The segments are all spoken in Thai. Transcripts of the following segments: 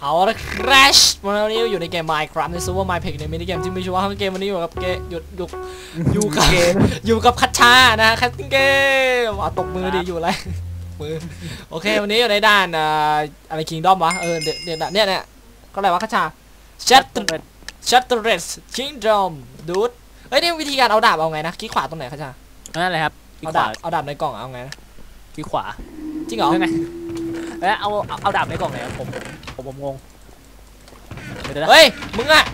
เอาละครับวันนี้อยู่ในเกม Minecraft ใน Super Minecraft ในมินิเกมที่ไม่ชัวร์ทั้งเกมวันนี้อยู่กับเกมหยุดหยุดอยู่กับอยู่กับคัชชานะคัตติ้งเกมเอาตบมือดิอยู่อะไรมือโอเควันนี้อยู่ในด้านอ่าอะไรคิงดอมวะเออเดี๋ยวเดี๋ยวเนี่ยเนี่ยก็อะไรวะคัชชา Shut Shattered Kingdom ดูดเฮ้ยนี่วิธีการเอาดาบเอาไงนะคลิกขวาตรงไหนคัชชานั่นแหละครับที่เอาขดาวาบเอาดาบในกล่องเอาไงนะที่ขวาจริงเหรอนั่นไง แล้วเอาเอาเอาดาบในกล่องไหนครับผมผมผมงงเดี๋ยวนะเฮ้ย มึงอะ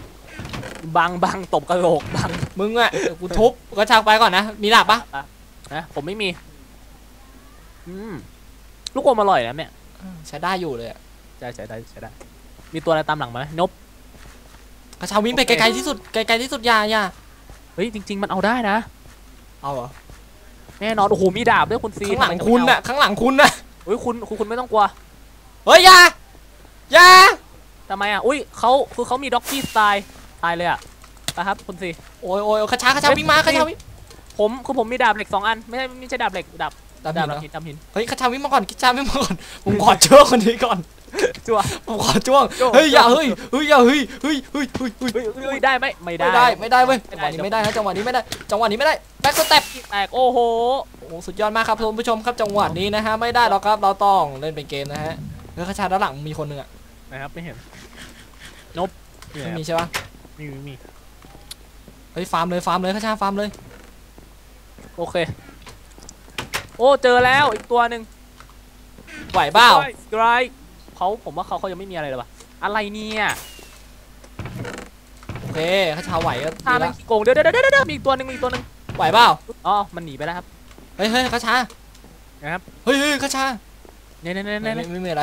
บังบังตบกระโหลกบังมึงอะเดี๋ยวกูทุบกระชากไปก่อนนะ มีดาบปะนะผมไม่มีอืมลูกอมอร่อยนะเนี่ยใช้ได้อยู่เลยอะใช่ใช่ได้ใช่ได้ มีตัวอะไรตามหลังมาไหมนบ กระเช้าวิ่งไปโอไกเคลๆที่สุด ไกลๆที่สุดอยาอยาเฮ้ยจริง ๆ มันเอาได้นะ เอาเหรอ แน่นอนโอ้โหมีดาบด้วยคุณซีข้างหลังทำไมคุณไม่น่ะเอาข้างหลังคุณน่ะ เฮ้ยคุณคุณคุณไม่ต้องกลัว เฮ้ยอยาอยาทำไมอะ อุ้ยเขาคือเขามีด็อกกี้สไตล์ตายเลยอะไปครับคุณซีโอ้ยโอ้ยกระชากระชาวิ่งมากระชาวิ่งผมคือผมมีดาบเหล็กสองอัน ไม่ใช่ไม่ใช่ดาบเหล็กดาบดาบดาบเหรอหินดาบหินเฮ้ยกระชาวิ่งมาก่อนกระชาวิ่งมาก่อนผมขอจ้วงคนนี้ก่อน จั่วผมขอจ้วงจ้วงเฮ้ยอย่าจ้วงเฮ้ยเฮ้ยอย่าเฮ้ยเฮ้ยเฮ้ยเฮ้ยเฮ้ยเฮ้ยเฮ้ยได้ไหมไม่ได้ไม่ได้ไม่ได้เว้ยไม่จังหได้วะนี้ไม่ได้นะจังหวะนี้ไม่ได้จังหวะนี้ไม่ได้แบ็คสเต็ปแตกโอ้โหโอ้สุดยอดมากครับคุณผู้ชมครับจังหวะนี้นะฮะไม่ได้หรอกครับเราต้องเล่นเป็นเกมนะฮะเฮ้ยกระชาด้านหลังมีคนหนึ่งอะนะครับไม่เห็นนบเนี่ยไม่มีใช่ปะมีมีมีเฮ้ยฟาร์มเลยฟาร์มเลยกระชาฟาร์มเลยโอเค โอ้เจอแล้วอีกตัวหนึ่งไหวเปล่าสไตร เขาผมว่าเขาเขายังไม่มีอะไรเลยว่ะอะไรเนี่ยโอเคกระชาไหวก็ถ้าดีมันละขี้โกงเดี๋ยวเดี๋ยวเดี๋ยวเดี๋ยวมีอีกตัวหนึ่งมีอีกตัวหนึ่งไหวเปล่าอ๋อมันหนีไปแล้วครับ เฮ้ยเฮ้ยกระชานะครับ เฮ้ยเฮ้ยกระชาเนี่ยเนี่ยเนี่ยไม่เนี่ยไม่ไม่มีอะไร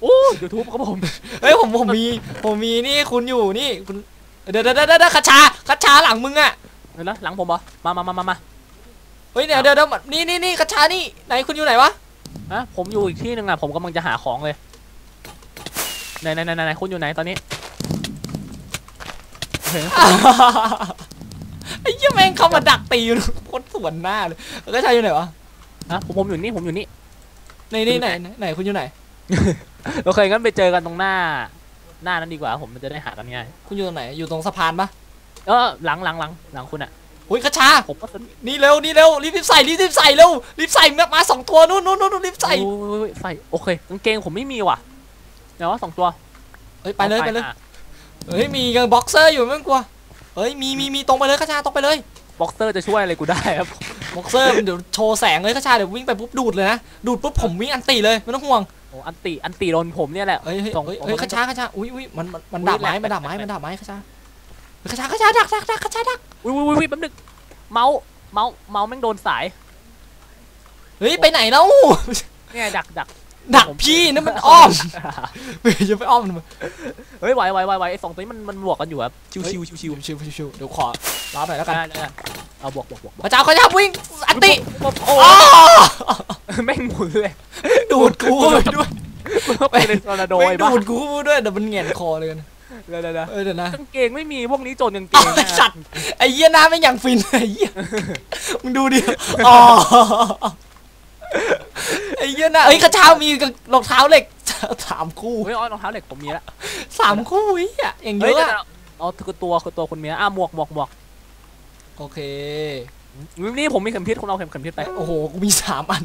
โอ้ยูทูบครับผมเฮ้ยผมผมมีผมมีนี่คุณอยู่นี่คุณเดี๋ยวเดี๋ยวเดี๋ยวเดี๋ยวกระชากระชาหลังมึงอะเห็นแล้วหลังผมเหรอมามามามามาเฮ้ยเดี๋ยวเดี๋ยวเดี๋ยวนี่นี่นี่กระชานี่ไหนคุณอยู่ไหนวะฮะผมอยู่อีกที่หนึ่งอะผมกำลังจะหาของเลย ไหนไหนไหนไหนคุณอยู่ไหนตอนนี้เห็นไอ้เหี้ยแม่งเข้ามาดักตีอยู่โคตรสวนหน้าเลยกระชาอยู่ไหนวะฮะผมผมอยู่นี่ผมอยู่นี่ในนี่ไหนไหนไหนคุณอยู่ไหนโอเคงั้นไปเจอกันตรงหน้า หน้านั้นดีกว่า ผมมันจะได้หากันง่ายคุณอยู่ตรงไหนอยู่ตรงสะพานปะเออหลังหลังหลังหลังคุณอะอุ้ยกระชาผมก็สนนี่เร็วนี่เร็วรีบรีบใส่รีบรีบใส่เร็วรีบใส่มามาสองตัวนู่นนู่นนู่นรีบใส่โอ้ยใส่โอเคกางเกงผมไม่มีว่ะ เดี๋ยวว่าสองตัวเฮ้ยไปเลยไปเลยอะเฮ้ยมีกันบ็อกเซอร์อยู่ไม่ต้องกลัวเฮ้ยมีมีมีตรงไปเลยกระชาตรงไปเลยบ็อกเซอร์จะช่วยอะไรกูได้ครับบ็อกเซอร์มันเดี๋ยวโชว์แสงเลยกระชาเดี๋ยววิ่งไปปุ๊บดูดเลยนะดูดปุ๊บผมวิ่งอันตีเลยไม่ต้องห่วงโอ้อันติอันติโดนผมเนี่ยแหละเฮ้ยเฮ้ยส่งเฮ้ยส่งเฮ้ยให้กระชากระชาอุ้ยอุ้ยมันมันมันอุ๊ยดาบไม้แหลกมันดาบไม้แหลกมันดาบไม้กระชาเฮ้ยกระชากระชาดักดักดักกระชาดักวิววิววิวแป๊บนึงเมาส์เมาส์เมาส์แม่งโดนสายเฮ้ยไปไหนแล้ว เนี่ยดักดัก ดักพี่นั่นมันอ้อมเฮ้ยอย่าไปอ้อมมันเฮ้ยไหวไหวไหวไหวไอ้สองตัวนี้มันมันบวกกันอยู่ครับชิวเฮ้ยชิวชิวชิวชิวชิวชิวเดี๋ยวขอรับหน่อยแล้วกันได้ได้ได้เอาบวกบวกบวกบวกกระชากระชาวิ่งอันติโอ้อ้อแม่งหมุนเลยดูดกูไปด้วยไปเลยทอร์นาโดไม่ไอ้บ้าดูดกูไปด้วยเดี๋ยวมันเหงียนคอเลยนะเดี๋ยวเดี๋ยวเดี๋ยวเออเดี๋ยวนะกางเกงไม่มีพวกนี้โจรกางเกอ้าวงไอ้นะสัตว์ไอ้เหี้ยหน้าไม่งอย่างฟินไอ้เหี้ยมึงดูดิอ๋อ ไอ้เหี้ยหน้าเอ้ยกระเช้ามีกับรองเท้าเหล็กสามคู่เฮ้ยเอารองเท้าเหล็กผมมีละสามคู่ไอ้เหี้ยอย่างเยเฮ้ยอะเดี๋ยวอะเดี๋ยวเอาคือตัวคือตัวคุณเมียอะหมวกหมวกหมวกโอเค นี่ผมมีเข็มทิศคุณเอาเข็มเข็มทิศไป โอ้โห กูมีสามอัน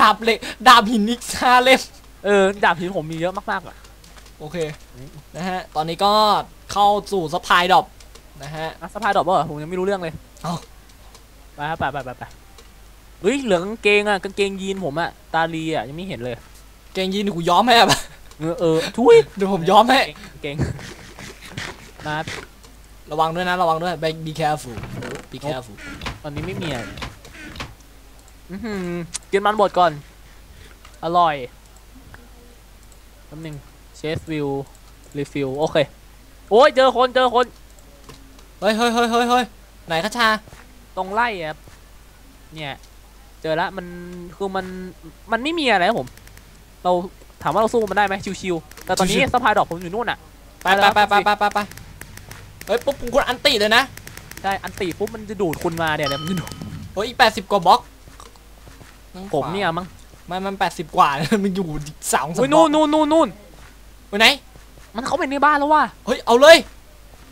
ดาบเหล็ก ดาบหินอีกห้าเล่ม เออดาบหินผมมีเยอะมากๆอะ โอเคนะฮะ ตอนนี้ก็เข้าสู่สปายดรอปนะฮะ อะสะพายดอกบ่เหรอผมยังไม่รู้เรื่องเลยเอ้าไปครับไปไปไปไป เฮ้ยเหลืองกางเกงอะกางเกงยีนผมอะตาลีอะยังไม่เห็นเลยเกงยีนกูย้อมให้อะเออเออทุยเดี๋ยวผมย้อมให้กางเกงนะระวังด้วยนะระวังด้วย be be careful be careful ตอนนี้ไม่มีอะไรอื้อหือกินมันบดก่อน อร่อยแป๊บนึงเชสวิวรีฟิลโอเค โอ้ยเจอคนเจอคน เฮ้ยเฮ้ยเฮ้ยเฮ้ยเฮ้ยไหนกระชา ตรงไล่อะครับเนี่ย เจอละมันคือมันมันไม่มีอะไรครับผม เราถามว่าเราสู้มันได้ไหมชิวๆแต่ตอนนี้ชิวๆสะพายดอกผมอยู่นู่นอะไปไปไปไปไปไปไปเฮ้ยปุ๊บคุณอันติเลยนะใช่อันตีปุ๊บมันจะดูดคุณมาเดี๋ยวเดี๋ยวมันจะดูดเฮ้ยอีกแปดสิบกว่าบล็อกผมเนี่ยมั้งมันมันแปดสิบกว่ามันอยู่สองสามอุ้ยบล็นู่อนกนู่นนู่นนู่นไปไหน มันเข้าไปในบ้านแล้วว่ะเฮ้ยเอาเลย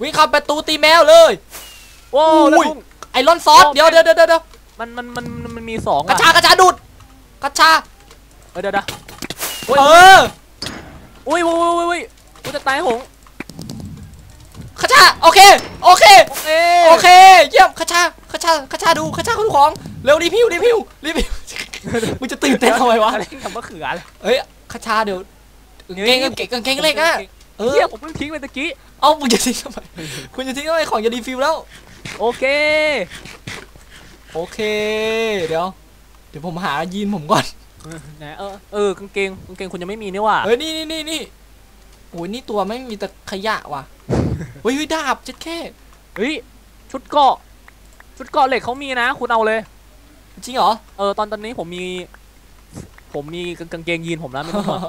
วิ่งเข้าประตูตีแมวเลยโว้อุ้ยแล้วพุ่งไอรอนซอสโอ้เดี๋ยวเดี๋ยวเดี๋ยวเดี๋ยวมันมันมัน มันมันมีสองกระอะชากระชาดูดกระชาเออเดี๋ยวเดี๋ยวโอ้ยเอออุ้ยอุ้ยอุ้ยอุ้ยกูจะตายหงกระชาโอเคโอเคโอเคโอเคเยี่ยมกระชากระชากระชาดูกระชาดูของเร็วรีพิวรีพิวรีพิวมึงจะตื่นเต้นทำไมวะอะไรทำมะเขืออะไรเฮ้ยกระชาเดี๋ยวกางเกงกางเกงกางเกงเล็กอะเออเฮียผมเพิ่งทิ้งไปตะกี้เอ้ามึงจะทิ้งทำไมคุณจะทิ้งทำไมของจะรีฟิลแล้วโอเค โอเค เดี๋ยว เดี๋ยวผมหายีนผมก่อนไหนเออเออกางเกงกางเกงคุณยังไม่มีนี่ว่ะเฮ้ยนี่นี่นี่นี่โอ้ยนี่ตัวไม่มีแต่ขยะว่ะเฮ้ยเฮ้ยดาบเจ็ดแค่เฮ้ยชุดเกราะชุดเกราะเหล็กเขามีนะ คุณเอาเลย จริงเหรอเออตอนตอนนี้ผมมี ผมมีกางกางเกงยีนผมแล้วไม่ต้องห่วง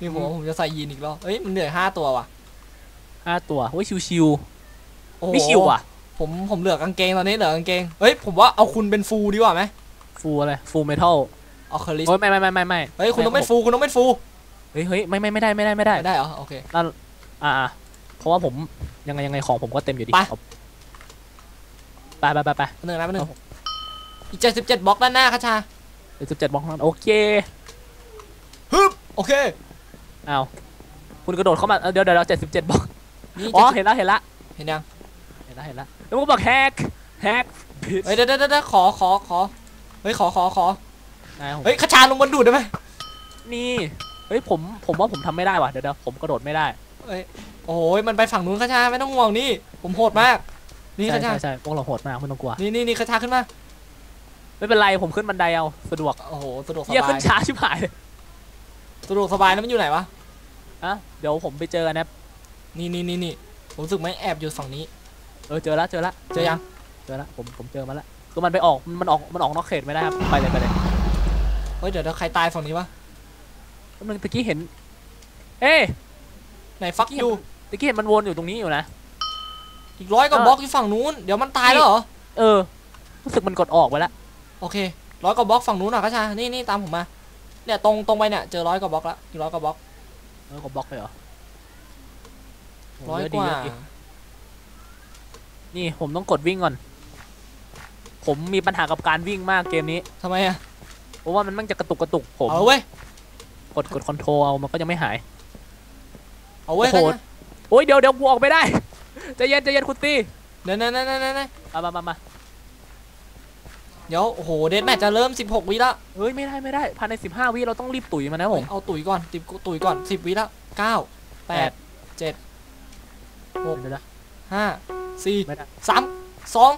นี่ผมว่าผมจะใส่ยีนอีกรอบเฮ้ยมันเหลือห้าตัวว่ะห้าตัวเฮ้ยชิวโอ้ๆโห ไม่ชิวอะ ผมผมเหลือกางเกงตอนนี้เหลือกางเกงเฮ้ยผมว่าเอาคุณเป็นฟูลดีกว่าไหมฟูอะไรฟูเมทัลเอาเคอริสโอ้ยไม่ไม่ไม่ไม่ไม่เฮ้ยคุณต้องเป็นฟูลคุณต้องเป็นฟูลเฮ้ยเฮ้ยไม่ไม่ไม่ได้ไม่ได้ไม่ได้ไม่ได้เหรอโอเคอ่าอ่าเพราะว่าผมยังไงยังไงของผมก็เต็มอยู่ดีไปเอาไปไปไปไปหนึ่งนะหนึ่งเอาอีกเจ็ดสิบเจ็ดบล็อกด้านหน้าครับชาเดี๋ยวสิบเจ็ดบล็อกนั้นโอเคฮึบโอเคอ้าวคุณกระโดดเข้ามาเออเดี๋ยวเดี๋ยวเจ็ดสิบเจ็ดบล็อกนี่อ๋อ70เห็นแล้วเห็นแล้วเห็นยังเห็นแล้วเห็นแล้ว แล้วมันก็บอกแฮกแฮกเฮ้ยเดี๋ยวเดี๋ยวเดี๋ยวขอขอขอเฮ้ยขอขอขอนายผมเฮ้ยขชาลงบนดูดได้ไหมนี่เฮ้ยผมผมว่าผมทำไม่ได้ว่ะเดี๋ยวเดี๋ยวผมกระโดดไม่ได้โอ้ยมันไปฝั่งนู้นขชาไม่ต้องห่วงนี่ ผมโหดมาก นี่ขใช่ชาใช่ใช่พวกเราโหดมากไม่ต้องกลัวนี่นี่นี่ขชาขึ้นมาไม่เป็นไรผมขึ้นบันไดเอาสะดวกโอ้โหสะดวกสเฮียบาขึ้ยนช้าชิบหายเลยสะดวกสบายแล้วมันอยู่ไหนวะอะเดี๋ยวผมไปเจอกันนะนี่นี่นี่นี่ผมรู้สึกไม่แอบอยู่ฝั่งนี้ เออเจอแล้วเจอแล้วเจอยังเจอแล้วผมผมเจอมาแล้วคือมันไปออกมันออกมันออกนอกเขตไม่ได้ครับไปเลยไปเลยเฮ้ยเดี๋ยวเดี๋ยวใครตายฝั่งนี้วะแป๊บนึงตะกี้เห็น เอ้ยไหนฟักเหี้ยอยู่ตะกี้เห็นมันวนอยู่ตรงนี้อยู่นะอีกร้อยกว่าเออบล็อกอยู่ฝั่งนู้นเดี๋ยวมันตายแล้วเหรอเออ รู้สึกมันกดออกไปแล้วโอเคร้อยกว่าบล็อกฝั่งนู้นอะขชานี่นี่ตามผมมาเนี่ยตรงตรงไปเนี่ยเจอร้อยกว่าบล็อกละอีกร้อยกว่าบล็อกเออกดบล็อกเลยเหรอโร้อยเะกดีว่าเะดี นี่ผมต้องกดวิ่งก่อน ผมมีปัญหากับการวิ่งมากเกมนี้ ทำไมอะเพราะว่ามันมันจะกระตุกกระตุกผมเอาเว้ยกดกดคอนโทรลเอามันก็ยังไม่หาย เอาเว้ยโอ้โหขชาโอ้ยเดี๋ยวเดี๋ยวกูออกไม่ได้ใจเย็นใจเย็นคุณตีเดี๋ยวเดี๋ยวเดี๋ยวเดี๋ยวเดี๋ยวมามามามาเดี๋ยวโอ้โหเดทแมทจะเริ่ม 16 วิแล้วเฮ้ยไม่ได้ไม่ได้ภายใน 15 วิเราต้องรีบตุ๋ยมันนะผมเอาตุ๋ยก่อนติบตุ๋ยก่อน 10 วิแล้วเก้าแปดเจ็ดหกเดี๋ยวนะห้า สี่ไม่ได้ สามสอง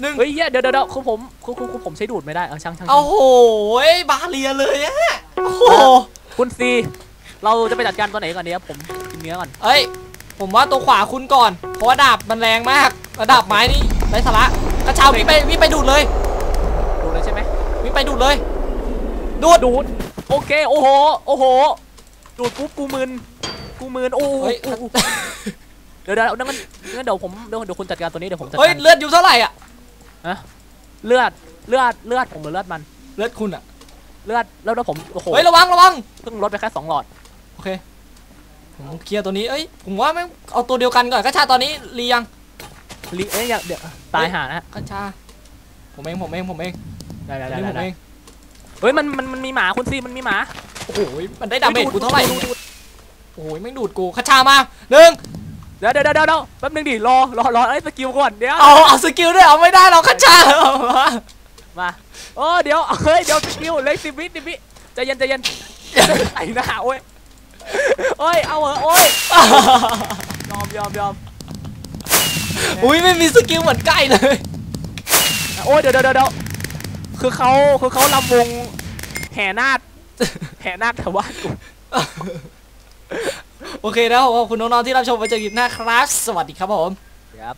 หนึ่งเฮ้ยเหี้ยเดี๋ยวเดี๋ยวเดี๋ยวคือผมคือคือคือผมใช้ดูดไม่ได้เอาช่างช่าง เอาโหยบาเรียเลยอะโอ้โหคุณซีเราจะไปจัดการตัวไหนก่อนดีครับผมกินเนื้อก่อนเอ้ย ผมว่าตัวขวาคุณก่อน เพราะว่าดาบมันแรงมากระดาบไม้นี่ไร้สาระกระเช้าวิ่งไปวิ่งไปดูดเลยดูเลยใช่ไหมวิ่งไปดูดเลย ดูด ดูดโอเคโอ้โหโอ้โหดูดปุ๊บกูมึนกูมึนโอ้โหเฮ้ย โอ้โห เดี๋ยวเดี๋ยวงั้นงั้นเดี๋ยวผมเดี๋ยวเดี๋ยวคุณจัดการตัวนี้เดี๋ยวผมจัดเฮ้ยการเลือดอยู่เท่าไหร่อะเลือดเลือดเลือดผมหรือเลือดมันเลือดคุณอะเลือดเลือดผมโอ้โหเฮ้ยระวังระวังเพิ่งลดไปแค่สองหลอดโอเคผมเคลียร์ตัวนี้เอ้ยผมว่าไม่งเอาตัวเดียวกันก่อนกระชาตอนนี้รียังลิเอ้ยอย่าเดี๋ยวตายห่านะฮะกระชาผมเองผมเองผมเองได้ได้อันได้นี่ผมได้เองเฮ้ยมันมันมันมีหมาคุณซีมันมีหมาโอ้โหมันได้ดาเมจกูเท่าไหร่ดูเนี่ยดูดูโอ้โหไม่งดูดกูกระชามาหนึ่งเดี๋ยวเดี๋ยวเดี๋ยวเดี๋ยวแป๊บนึงดิรอรอรอไอ้สกิลก่อนเดี๋ยวเอาเอาสกิลด้วยเอาไม่ได้หรอกกระชามาโอ้เดี๋ยวเฮ้ยเดี๋ยวสกิลเลยสิบวิสิบวิใจเย็นใจเย็นไอ้หน้าโอ้ยโอ้ยเอาเหอะโอ้ยยอมยอมยอมอุ้ยไม่มีสกิลเหมือนใกล้เลยโอ้ยเดี๋ยวเดี๋ยวเดี๋ยวคือเขาคือเขาลำวงแห่นาคแห่นาคแถวบ้านกู โอเคนะขอบคุณน้องๆที่รับชมไปเจอกันหน้าครับ สวัสดีครับผมครับ